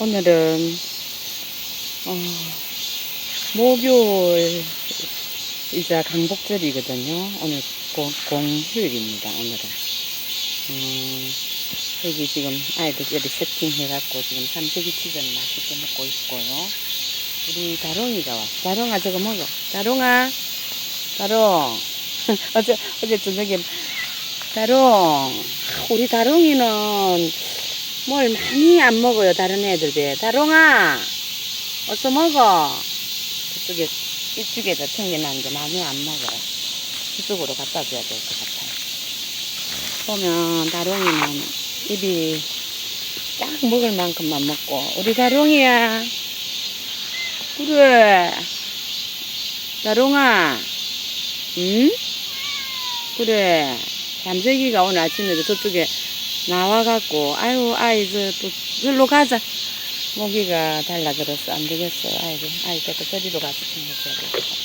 오늘은 어, 목요일 이자 강복절이거든요. 오늘 공, 공휴일입니다. 오늘은 음, 여기 지금 아이들끼리 세팅해갖고 지금 삼색이 치즈는 맛있게 먹고 있고요. 우리 다롱이가 왔어. 다롱아 저거 먹어. 다롱아, 다롱. 어제 어제 저녁에 다롱. 우리 다롱이는 뭘 많이 안 먹어요. 다른 애들 비해. 다롱아, 어서 먹어. 저쪽에 이쪽에다 챙겨놨는데 많이 안 먹어요. 이쪽으로 갖다 줘야 될 것 같아요. 보면 다롱이는 입이 딱 먹을 만큼만 먹고 우리 다롱이야. 그래. 다롱아, 응? 그래. 잠재기가 오늘 아침에도 저쪽에 나와갖고, 아유, 아이, 저, 또, 절로 가자. 모기가 달라들었어. 안 되겠어요. 아이고, 아이, 저거 저리로 가서 챙겨줘야.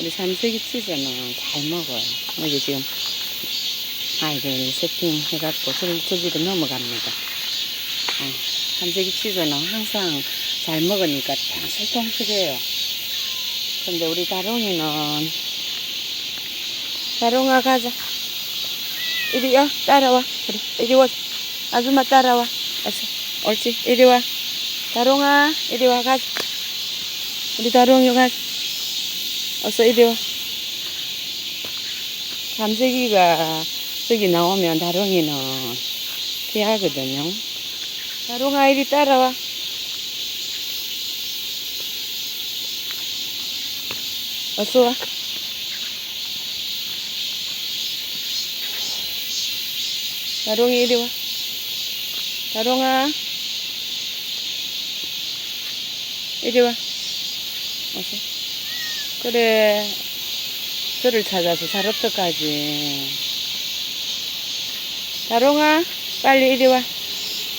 우리 삼색이 치즈는 잘 먹어요. 여기 지금 아이들 세팅해갖고 저, 저기로 넘어갑니다. 아, 삼색이 치즈는 항상 잘 먹으니까 평실평실해요. 근데 우리 다롱이는 다롱아 가자. 이리 와 따라와. 그래 이리 와. 아줌마 따라와. 어서 옳지 이리 와. 다롱아 이리 와 가자. 우리 다롱이 가자. 어서 이리 와. 삼색이가 저기 나오면 다롱이는 피하거든요. 다롱아 이리 따라와. 어서 와. 다롱이 이리 와. 다롱아. 이리 와. 어서. 그래. 저를 찾아서 잘 어떡하지. 다롱아, 빨리 이리 와.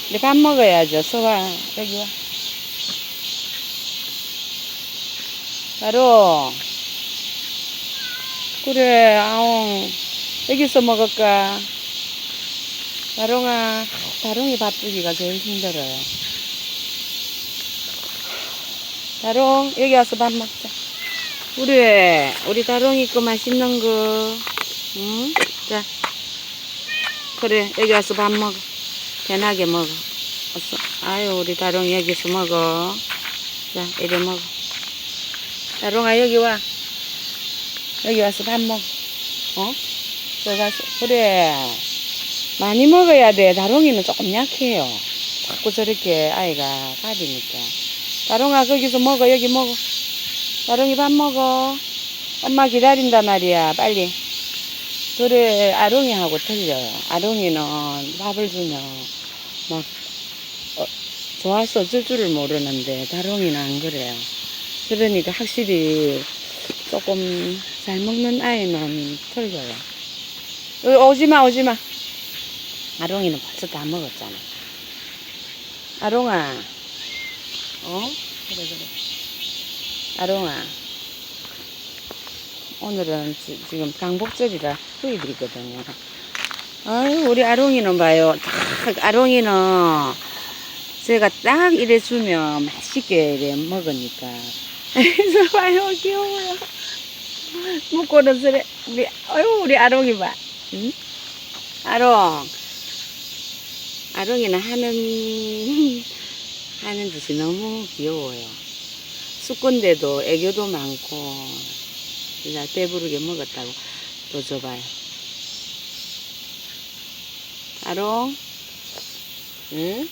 이제 밥 먹어야죠. 와. 여기 와. 다롱. 그래, 아웅. 여기서 먹을까? 다롱아, 다롱이 밥 주기가 제일 힘들어요. 다롱, 여기 와서 밥 먹자. 우리, 우리 다롱이 거 맛있는 거. 응? 자. 그래, 여기 와서 밥 먹어. 편하게 먹어. 어서. 아유, 우리 다롱이 여기서 먹어. 자, 이리 먹어. 다롱아, 여기 와. 여기 와서 밥 먹어. 어? 저기 가서. 그래. 많이 먹어야 돼. 다롱이는 조금 약해요. 자꾸 저렇게 아이가 가리니까. 다롱아, 거기서 먹어. 여기 먹어. 다롱이 밥 먹어. 엄마 기다린단 말이야. 빨리. 그래, 아롱이하고 틀려요. 아롱이는 밥을 주면 막, 어, 좋아서 줄 줄을 모르는데, 다롱이는 안 그래요. 그러니까 확실히 조금 잘 먹는 아이는 틀려요. 여기 오지마, 오지마. 아롱이는 벌써 다 먹었잖아. 아롱아. 어? 그래, 그래. 아롱아. 오늘은 지, 금 강복절이라 휴일이거든요. 아유, 우리 아롱이는 봐요. 딱, 아롱이는 제가 딱 이래 주면 맛있게 이래 먹으니까. 그래서 봐요, 귀여워요. 먹고는 그래. 우리, 아유, 우리 아롱이 봐. 응? 아롱. 아롱이는 하는, 하는 짓이 너무 귀여워요. 쑥건데도 애교도 많고, 진짜 배부르게 먹었다고 또 줘봐요. 아롱? 응?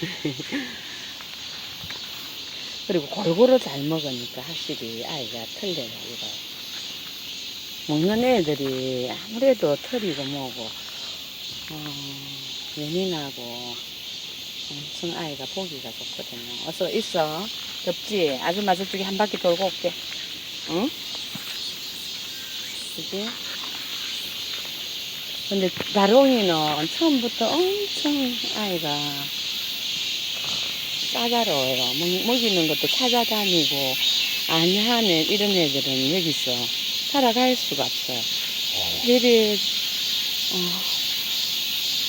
그리고 골고루 잘 먹으니까 확실히 아이가 틀려요, 이거. 먹는 애들이 아무래도 털이고 뭐고, 어, 예민하고, 엄청 아이가 보기가 좋거든요. 어서 있어. 덥지? 아줌마 저쪽에 한 바퀴 돌고 올게. 응? 그지? 근데 다롱이는 처음부터 엄청 아이가 까다로워요. 먹, 먹이는 것도 찾아다니고, 안 하는 이런 애들은 여기서 살아갈 수가 없어요. 이리, 어,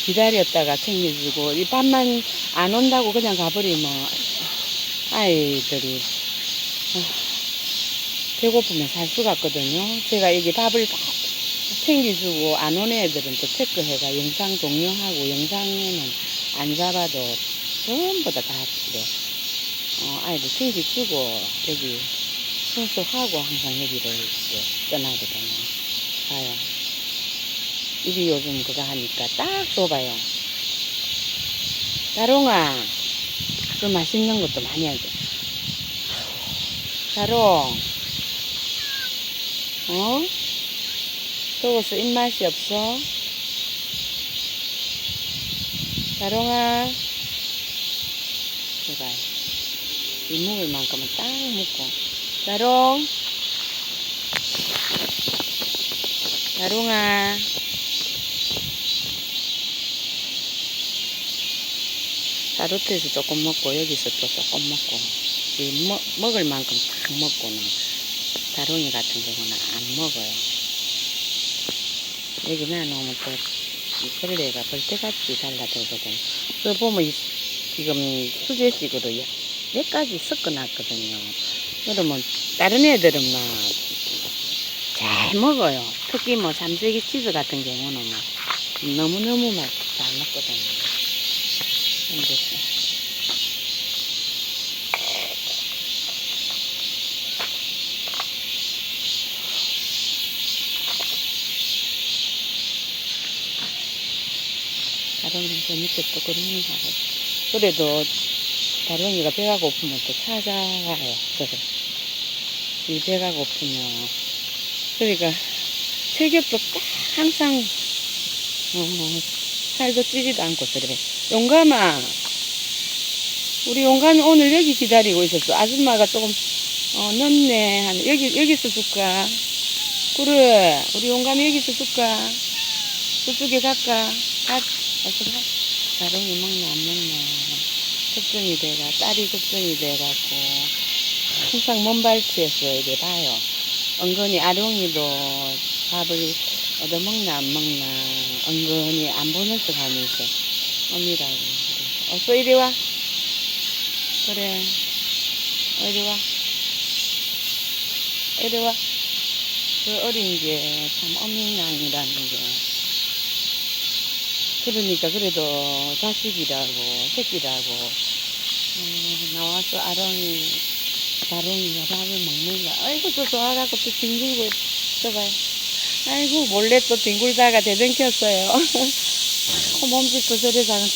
기다렸다가 챙겨주고 이 밥만 안 온다고 그냥 가버리면 아이들이 아, 배고프면 살 수가 없거든요. 제가 여기 밥을 다 챙겨주고 안 오는 애들은 또 체크해가 영상 종료하고 영상에는 안 잡아도 전부 다다 그래. 어, 아이들 챙겨주고 여기 청소하고 항상 여기를 이제 떠나거든요. 봐요. 입이 요즘 그거 하니까 딱 좁아요. 다롱아, 그 맛있는 것도 많이 하죠. 다롱, 어? 더워서 입맛이 없어? 다롱아, 제발. 이 먹을 만큼은 딱 먹고. 다롱, 다롱아. 자루트에서 조금 먹고 여기서 또 조금 먹고 이 먹, 먹을 만큼 딱 먹고는 다롱이 같은 경우는 안 먹어요. 여기 놔놓으면 또이 벌레가 벌떼같이 달라들거든. 그 보면 이- 지금 수제식으로 여- 몇 가지 섞어놨거든요. 그러면 다른 애들은 막 잘 먹어요. 특히 뭐 삼색이 치즈 같은 경우는 막 너무너무 막 잘 먹거든요. 근데 다롱이 저 밑에 또 그런 거 그래도 다롱이가 배가 고프면 또 찾아와요. 그래. 이 배가 고프면 그러니까 체격도 딱 항상 어, 살도 찌지도 않고 그래. 용감아, 우리 용감이 오늘 여기 기다리고 있었어. 아줌마가 조금 어, 늦네. 한 여기 여기서 줄까? 그래, 우리 용감이 여기서 줄까? 저쪽에 갈까? 가, 가서 가. 다롱이 먹나 안 먹나 걱정이 돼가 딸이 걱정이 돼갖고 항상 먼발치에서 이래 봐요. 은근히 아롱이도 밥을 얻어먹나 안 먹나 은근히 안 보는 척 하면서 언니라고 그래. 어서 이리 와. 그래. 어, 이리 와. 이리 와그 어린 게 참 어민양이라는 게. 그러니까 그래도 자식이라고 새끼라고. 어, 나와서 아롱이 다롱이가 밥을 먹는가. 아이고 또 좋아갖고 또 뒹굴고 있어봐요. 아이고 몰래 또 뒹굴다가 대등켰어요. 아이고 몸짓도 저래 작은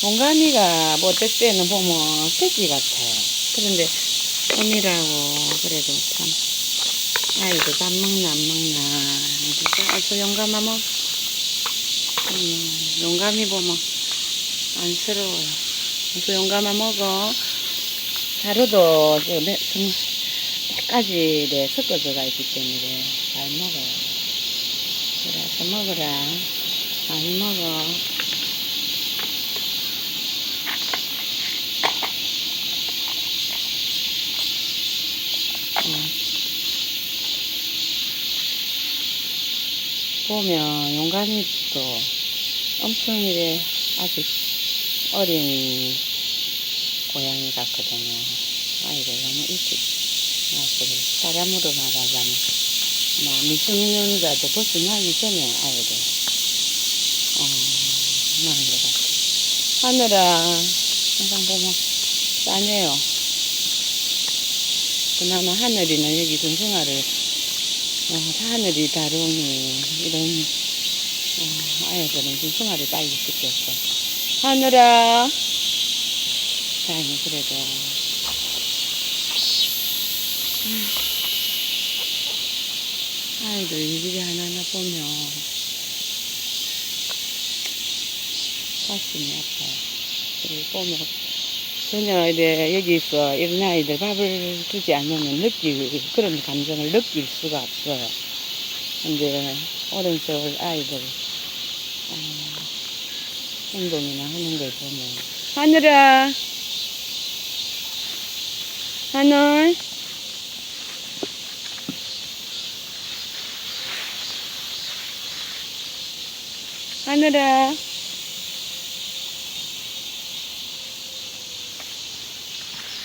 동감이가 뭐 어떨 때는 보면 새끼 같아요. 그런데 언니라고 그래도 참 아이고 밥 먹나 안 먹나. 진짜 용감아 먹 음, 용감이 보면 안쓰러워요. 어서 용감아 먹어 자루도 저 몇, 정- 몇 가지 네, 섞어져가 있기 때문에 잘 먹어요. 그래서 먹어라. 많이 먹어. 음. 보면 용감이 또 엄청 이래 아직 어린 고양이 같거든요. 아이고 너무 일찍 낳았어요. 사람으로 말하자면 뭐 미성년자도 벗어나기 전에 아이를 어, 낳은 것 같아요. 하늘아 항상 보면 싸네요. 그나마 하늘이는 여기 등생활을 어, 하늘이 다롱이 이런 어, 아이들은 등생활을 빨리 시켰어. 하늘아 다행히 그래도 음. 아이들 일일이 하나하나 보면 가슴이 아파요. 그리고 보면 전혀 이제 여기서 이런 아이들 밥을 주지 않으면 느낄 그런 감정을 느낄 수가 없어요. 근데 오랜 세월 아이들 어, 행동이나 하는 걸 보면 하늘아 하늘. 하늘아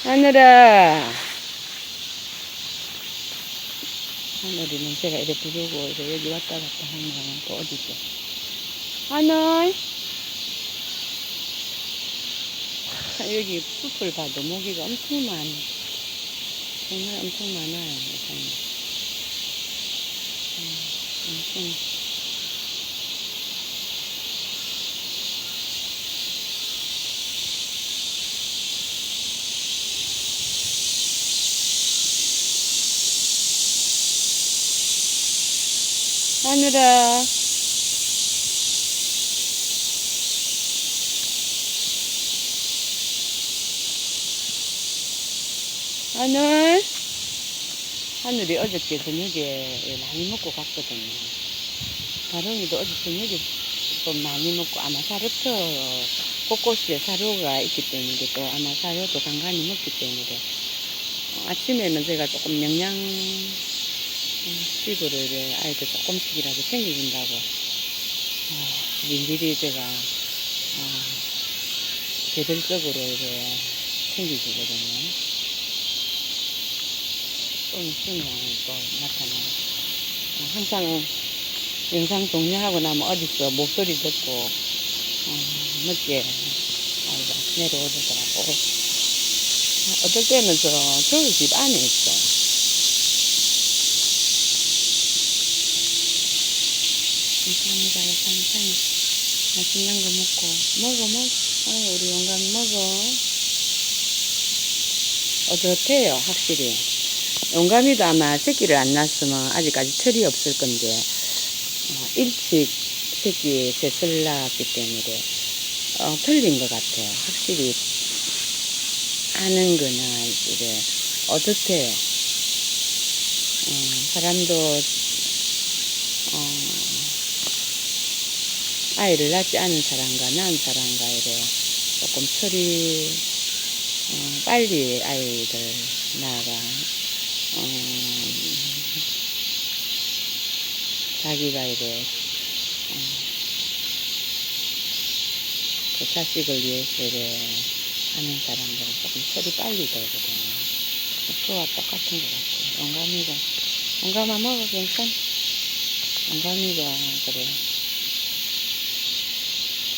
하늘아 하늘이는 제가 이렇게 부르고 이제 여기 왔다 갔다 하는 거는 또 어디죠? 하늘. 여기 숲을 봐도 모기가 엄청 많아 정말 엄청 많아요. 여기는. 음, 엄청. 하늘아. 하늘. 하늘이 어저께 저녁에 많이 먹고 갔거든요. 다롱이도 어제 저녁에 좀 많이 먹고 아마 사료터 곳곳에 사료가 있기 때문에 또 아마 사료도 간간히 먹기 때문에 어, 아침에는 제가 조금 영양 식으로 이제 아이들 조금씩이라도 챙겨준다고 어, 일일이 제가 어, 개별적으로 이제 챙겨주거든요. 좀 있으면 또 나타나요. 어, 항상 영상 종료하고 나면 어디서 목소리 듣고 어, 늦게 내려오더라고. 아, 어떨 때는 저 저희 집 안에 있어. 감사합니다. 천천히 맛있는 거 먹고 먹어 먹어. 아유, 우리 영감 먹어. 어떻대요 확실히. 영감이도 아마 새끼를 안 낳았으면 아직까지 철이 없을 건데 어, 일찍 새끼 셋을 낳았기 때문에 어, 틀린 것 같아요. 확실히 아는 거나 이제 어떻대요. 어, 사람도 어, 아이를 낳지 않은 사람과 낳은 사람과 이래 조금 철이 어, 빨리 아이를 낳아가 어, 자기가 어, 그 자식을 위해서 이래 하는 사람들은 조금 철이 빨리 들거든요. 그거와 똑같은 것 같아요. 영감이가 영감아 먹어 괜찮? 영감이가 그래.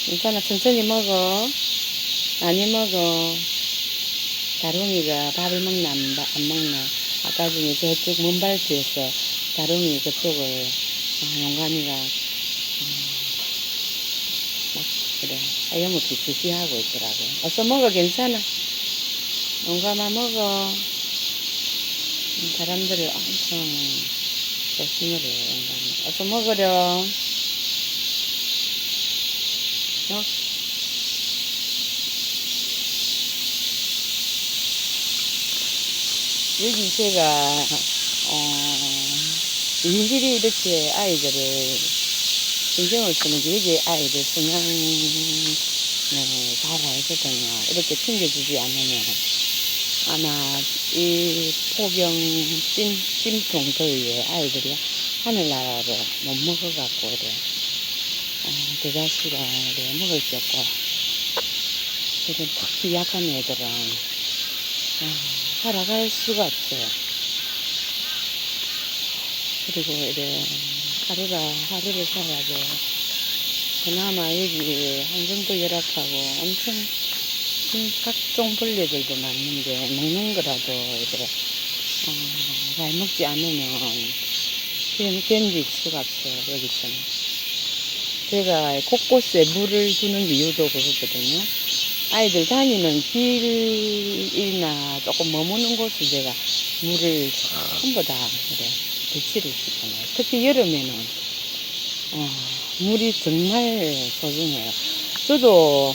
괜찮아 천천히 먹어. 많이 먹어. 다롱이가 밥을 먹나 안, 바- 안 먹나. 아까 중에 저쪽 먼발치에서 다롱이 그쪽을 어, 용감이가 음, 막 그래 하염없이 주시하고 있더라고. 어서 먹어 괜찮아. 용감아 먹어. 음, 사람들이 엄청 조심을 해요 용감이. 어서 먹으려. 어? 여기 제가 어, 일일이 이렇게 아이들을 신경을 쓰는 게 여기 아이들 성향을 잘 알거든요. 이렇게 챙겨주지 않으면 아마 이 폭염 찜, 찜통 더위에 아이들이 하늘나라로 못 먹어갖고 그래. 어, 그 자식아 그래 먹을 게 없고 그런 특히 약한 애들은 아, 살아갈 수가 없어요. 그리고 이래 하루가 하루를 살아도 그나마 여기 환경도 열악하고 엄청 음, 각종 벌레들도 많은데 먹는 거라도 이래 어, 잘 먹지 않으면 견- 견딜 수가 없어요 여기서는 제가 곳곳에 물을 두는 이유도 그거거든요 아이들 다니는 길이나 조금 머무는 곳을 제가 물을 전부 다 그래 배치를 시켜놔요. 특히 여름에는 어, 물이 정말 소중해요. 저도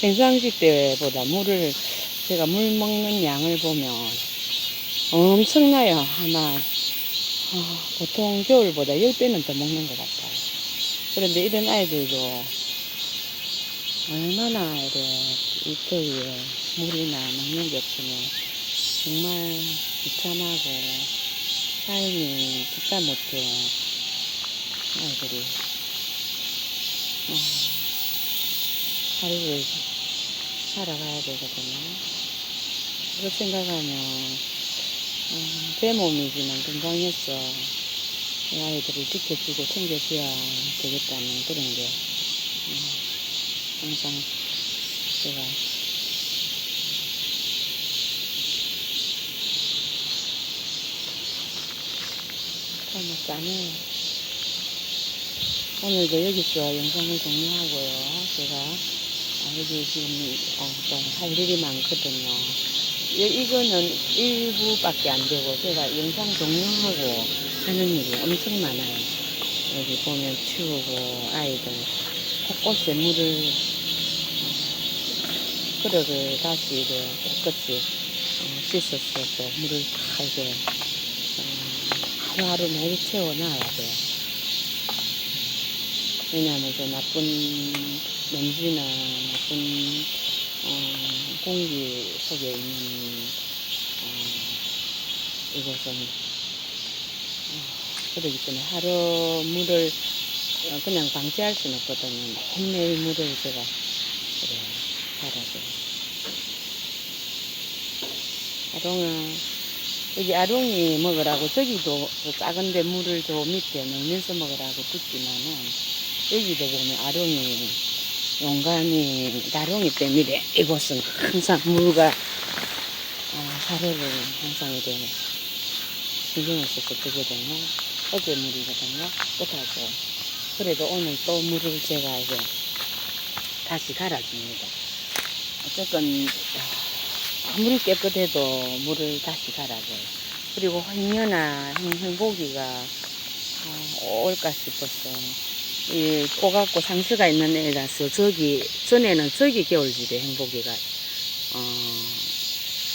평상시 때보다 물을 제가 물 먹는 양을 보면 엄청나요. 아마 어, 보통 겨울보다 10배는 더 먹는 것 같아요. 그런데 이런 아이들도 얼마나 이래 이 더위에 물이나 먹는 게 없으면 정말 비참하고 삶이 기가 못해요 아이들이 어, 하루를 살아가야 되거든요 그거 생각하면 어, 제 몸이지만. 이 아이들을 지켜주고 챙겨줘야 되겠다는 그런 게 어, 항상 제가 짜네요. 오늘도 여기서 영상을 종료하고요. 제가 아, 여기 지금 어, 좀할 일이 많거든요. 이- 이거는 일부밖에 안 되고 제가 영상 종료하고 하는 일이 엄청 많아요. 여기 보면 치우고 아이들 곳곳에 물을 어, 그릇을 다시 이제 깨끗이 어, 씻어서 또 물을 다 이제 어, 하루하루 매일 채워놔야 돼요. 왜냐하면 저 나쁜 먼지나 나쁜 어, 공기 속에 있는 어, 이것은 어, 그러기 때문에 하루 물을 어, 그냥 방치할 수는 없거든요. 매일 물을 제가 그래 갈아줘요. 아롱아 여기 아롱이 먹으라고 저기도 저 작은데 물을 저 밑에 넣으면서 먹으라고 붓지만은 여기도 보면 아롱이 용감이 나롱이 때문에 이곳은 항상 물과 어, 사료를 항상 이래 신경을 써서 주거든요. 어제 물이거든요. 끝하고 그래도 오늘 또 물을 제가 이제 다시 갈아줍니다. 어쨌건 아무리 깨끗해도 물을 다시 갈아줘요. 그리고 행- 행복이가 어, 올까 싶어서 이 꼬갖고 상수가 있는 애라서 저기 전에는 저기 겨울집에 행복이가 어,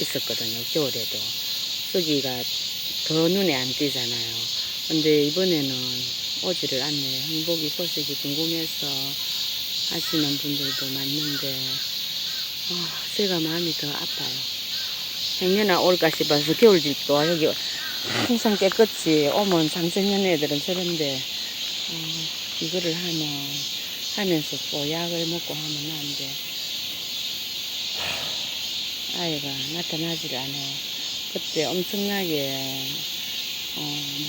있었거든요. 겨울에도 저기가 더 눈에 안 띄잖아요. 근데 이번에는 오지를 않네요. 행복이 소식이 궁금해서 하시는 분들도 많는데 아, 제가 마음이 더 아파요. 작년에 올까 싶어서 겨울집도 여기 항상 깨끗이 오면 상생년 애들은 저런데 어, 이거를 하면 하면서 또 약을 먹고 하면 안 돼. 아이가 나타나질 않아요. 그때 엄청나게 어,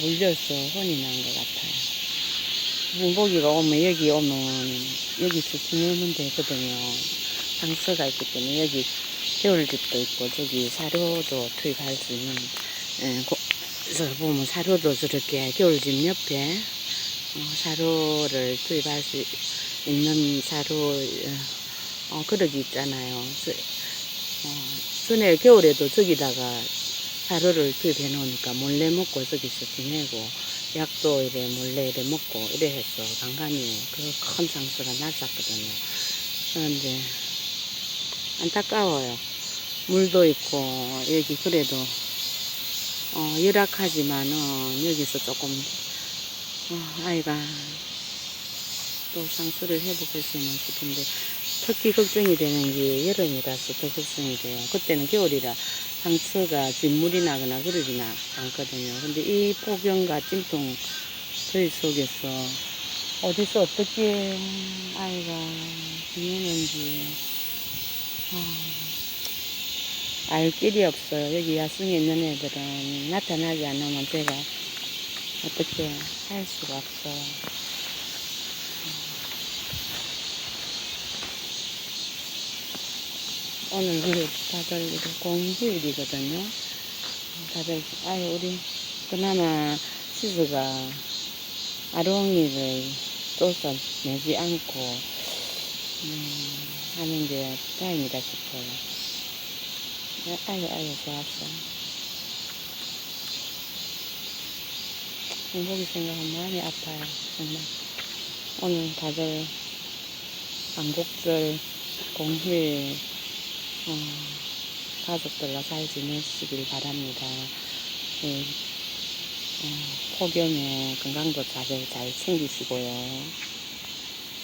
물려서 혼이 난 것 같아요. 행복이가 오면 여기 오면 여기서 지내면 되거든요. 방서가 있기 때문에 여기 겨울집도 있고 저기 사료도 투입할 수 있는 예, 고- 그래서 보면 사료도 저렇게 겨울집 옆에 어, 사료를 투입할 수 있는 사료 어, 어, 그릇이 있잖아요. 저, 어, 전에 겨울에도 저기다가 사료를 투입해 놓으니까 몰래 먹고 저기서 지내고 약도 이래 몰래 이래 먹고 이래 해서 간간히 그 큰 상수가 났었거든요. 그런데 안타까워요. 물도 있고 여기 그래도 어, 열악하지만은 여기서 조금 어, 아이가 또 상수를 회복했으면 싶은데 특히 걱정이 되는 게 여름이라서 더 걱정이 돼요. 그때는 겨울이라 상처가 진물이 나거나 그러지는 않거든요. 근데 이 폭염과 찜통 더위 속에서 어디서 어떻게 아이가 지내는지 아, 알 길이 없어요. 여기 야생에 있는 애들은 나타나지 않으면 제가 어떻게 할 수가 없어요. 오늘 우리 다들 공휴일이거든요. 다들, 아유, 우리, 그나마 시즈가 아롱이를 쫓아 내지 않고, 음, 하는 게 다행이다 싶어요. 아유, 아유, 좋았어. 행복이 생각하면 마음이 아파요, 정말. 오늘 다들 광복절 공휴일 어, 가족들과 잘 지내시길 바랍니다. 네, 어, 폭염에 건강도 잘, 잘 챙기시고요.